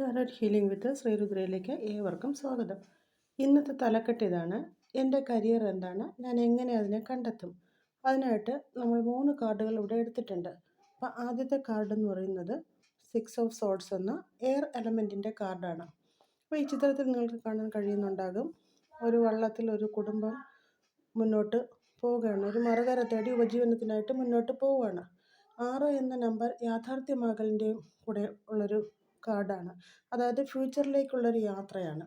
ടാരോറ്റ് healing വിത്ത് ശ്രീരുദ്രയിലേക്ക് ഏവർക്കും സ്വാഗതം. ഇന്നത്തെ തലക്കെട്ട് ഇതാണ്. എന്റെ കരിയർ എന്താണ്? ഞാൻ എങ്ങനെ അതിനെ കണ്ടെത്തും? അതിനായിട്ട് നമ്മൾ മൂന്ന് കാർഡുകൾ ഇവിടെ എടുത്തിട്ടുണ്ട്. അപ്പോൾ ആദ്യത്തെ കാർഡ് എന്ന് പറയുന്നത് സിക്സ് ഓഫ് സോഡ്സ് എന്ന എയർ എലമെന്റിന്റെ കാർഡാണ്. അപ്പോൾ ഈ ചിത്രത്തിൽ നിങ്ങൾക്ക് കാണാൻ കഴിയുന്നുണ്ടാകും. ഒരു വള്ളത്തിൽ ഒരു കുടുംബം മുന്നോട്ട് പോവുകയാണ്. ഒരു മറുകര തേടി ഉപജീവനത്തിനായിട്ട് മുന്നോട്ട് പോവുകയാണ്. ആറ് എന്ന നമ്പർ യാഥാർത്ഥ്യമാകലിന്റെയും കൂടെ ഉള്ളൊരു കാർഡാണ് അതായത് ഫ്യൂച്ചറിലേക്കുള്ളൊരു യാത്രയാണ്.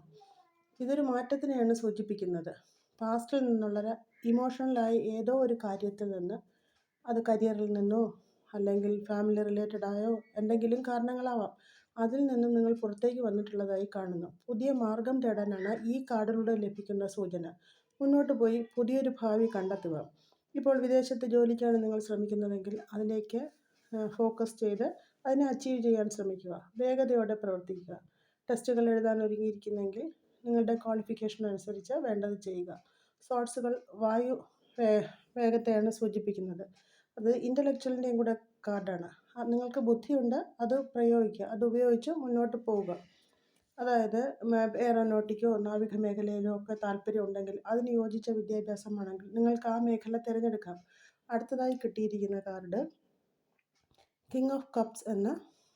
ഇതൊരു മാറ്റത്തിനെയാണ് സൂചിപ്പിക്കുന്നത്. പാസ്റ്റിൽ നിന്നുള്ള ഇമോഷണലായി ഏതോ ഒരു കാര്യത്തിൽ നിന്ന് അത് കരിയറിൽ നിന്നോ അല്ലെങ്കിൽ ഫാമിലി റിലേറ്റഡ് ആയോ എന്തെങ്കിലും കാരണങ്ങളാവാം അതിൽ നിന്നും നിങ്ങൾ പുറത്തേക്ക് വന്നിട്ടുള്ളതായി കാണുന്നു. പുതിയ മാർഗം തേടാനാണ് ഈ കാർഡിലൂടെ ലഭിക്കുന്ന സൂചന. മുന്നോട്ട് പോയി പുതിയൊരു ഭാവി കണ്ടെത്തുക. ഇപ്പോൾ വിദേശത്ത് ജോലിക്കാണ് നിങ്ങൾ ശ്രമിക്കുന്നതെങ്കിൽ അതിലേക്ക് ഫോക്കസ് ചെയ്ത് അതിനെ അച്ചീവ് ചെയ്യാൻ ശ്രമിക്കുക. വേഗതയോടെ പ്രവർത്തിക്കുക. ടെസ്റ്റുകൾ എഴുതാൻ ഒരുങ്ങിയിരിക്കുന്നെങ്കിൽ നിങ്ങളുടെ ക്വാളിഫിക്കേഷൻ അനുസരിച്ച് വേണ്ടത് ചെയ്യുക. സോട്ട്സുകൾ വായു വേഗത്തെയാണ് സൂചിപ്പിക്കുന്നത്. അത് ഇന്റലക്ച്വലിന്റെയും കൂടെ കാർഡാണ് നിങ്ങൾക്ക് ബുദ്ധിയുണ്ട് അത് പ്രയോഗിക്കുക. അത് ഉപയോഗിച്ച് മുന്നോട്ട് പോവുക. അതായത് എയറോനോട്ടിക്കോ നാവിക മേഖലയിലോ ഒക്കെ താല്പര്യം ഉണ്ടെങ്കിൽ അതിന് യോജിച്ച വിദ്യാഭ്യാസമാണെങ്കിൽ നിങ്ങൾക്ക് ആ മേഖല തിരഞ്ഞെടുക്കാം. അടുത്തതായി കിട്ടിയിരിക്കുന്ന കാർഡ് കിങ് ഓഫ് കപ്സ് എന്ന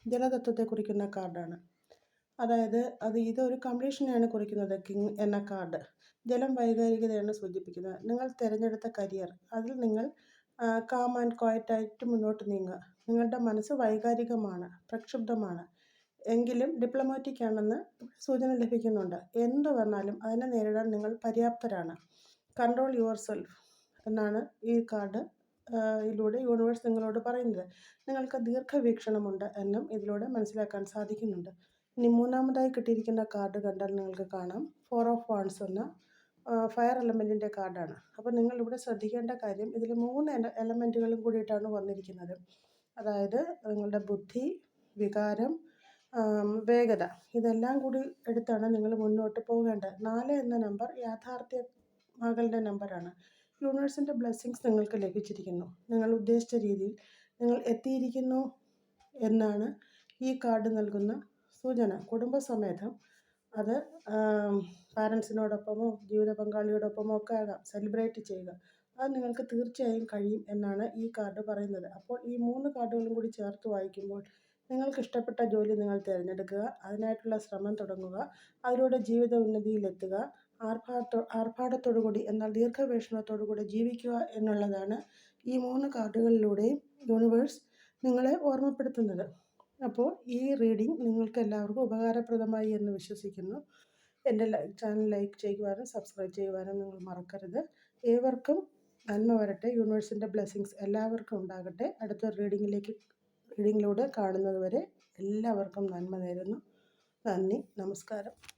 ജലതത്വത്തെ കുറിക്കുന്ന കാർഡാണ്. അതായത് അത് ഇതൊരു കംപ്ലീഷനെയാണ് കുറിക്കുന്നത് കിങ് എന്ന കാർഡ് ജലം വൈകാരികതയാണ് സൂചിപ്പിക്കുന്നത്. നിങ്ങൾ തിരഞ്ഞെടുത്ത കരിയർ അതിൽ നിങ്ങൾ കാം ആൻഡ് ക്വയറ്റായിട്ട് മുന്നോട്ട് നീങ്ങുക. നിങ്ങളുടെ മനസ്സ് വൈകാരികമാണ് പ്രക്ഷുബ്ധമാണ്. എങ്കിലും ഡിപ്ലോമാറ്റിക് ആണെന്ന് സൂചന ലഭിക്കുന്നുണ്ട്. എന്ത് വന്നാലും അതിനെ നേരിടാൻ നിങ്ങൾ പര്യാപ്തരാണ്. കൺട്രോൾ യുവർ സെൽഫ് എന്നാണ് ഈ കാർഡ് ഇതിലൂടെ യൂണിവേഴ്സ് നിങ്ങളോട് പറയുന്നത്. നിങ്ങൾക്ക് ദീർഘവീക്ഷണമുണ്ട് എന്നും ഇതിലൂടെ മനസ്സിലാക്കാൻ സാധിക്കുന്നുണ്ട്. ഇനി മൂന്നാമതായി കിട്ടിയിരിക്കുന്ന കാർഡ് കണ്ടാൽ നിങ്ങൾക്ക് കാണാം. ഫോർ ഓഫ് വാൺസ് എന്ന ഫയർ എലമെന്റിന്റെ കാർഡാണ് അപ്പോൾ നിങ്ങളിവിടെ ശ്രദ്ധിക്കേണ്ട കാര്യം ഇതിൽ മൂന്ന് എലമെന്റുകളും കൂടിയിട്ടാണ് വന്നിരിക്കുന്നത്. അതായത് നിങ്ങളുടെ ബുദ്ധി വികാരം വേഗത ഇതെല്ലാം കൂടി എടുത്താണ് നിങ്ങൾ മുന്നോട്ട് പോകേണ്ടത്. നാല് എന്ന നമ്പർ യാഥാർത്ഥ്യ മകളുടെ നമ്പറാണ് യൂണിവേഴ്സിന്റെ ബ്ലെസ്സിങ്സ് നിങ്ങൾക്ക് ലഭിച്ചിരിക്കുന്നു. നിങ്ങൾ ഉദ്ദേശിച്ച രീതിയിൽ നിങ്ങൾ എത്തിയിരിക്കുന്നു എന്നാണ് ഈ കാർഡ് നൽകുന്ന സൂചന. കുടുംബസമേതം അത് പാരൻസിനോടൊപ്പമോ ജീവിത പങ്കാളിയോടൊപ്പമോ ഒക്കെ ആകാം. സെലിബ്രേറ്റ് ചെയ്യുക. അത് നിങ്ങൾക്ക് തീർച്ചയായും കഴിയും എന്നാണ് ഈ കാർഡ് പറയുന്നത്. അപ്പോൾ ഈ മൂന്ന് കാർഡുകളും കൂടി ചേർത്ത് വായിക്കുമ്പോൾ നിങ്ങൾക്ക് ഇഷ്ടപ്പെട്ട ജോലി നിങ്ങൾ തിരഞ്ഞെടുക്കുക. അതിനായിട്ടുള്ള ശ്രമം തുടങ്ങുക. അതിലൂടെ ജീവിത ഉന്നതിയിലെത്തുക. ആർഭാടത്തോ കൂടി എന്നാൽ കൂടി ജീവിക്കുക എന്നുള്ളതാണ് ഈ മൂന്ന് കാർഡുകളിലൂടെയും യൂണിവേഴ്സ് നിങ്ങളെ ഓർമ്മപ്പെടുത്തുന്നത്. അപ്പോൾ ഈ റീഡിംഗ് നിങ്ങൾക്ക് എല്ലാവർക്കും ഉപകാരപ്രദമായി എന്ന് വിശ്വസിക്കുന്നു. എന്റെ ചാനൽ ലൈക്ക് ചെയ്യുവാനും സബ്സ്ക്രൈബ് ചെയ്യുവാനും നിങ്ങൾ മറക്കരുത്. ഏവർക്കും നന്മ വരട്ടെ. യൂണിവേഴ്സിന്റെ ബ്ലെസ്സിങ്സ് എല്ലാവർക്കും ഉണ്ടാകട്ടെ. അടുത്ത റീഡിങ്ങിലേക്ക് റീഡിങ്ങിലൂടെ കാണുന്നതുവരെ എല്ലാവർക്കും നന്മ നേരുന്നു. നന്ദി. നമസ്കാരം.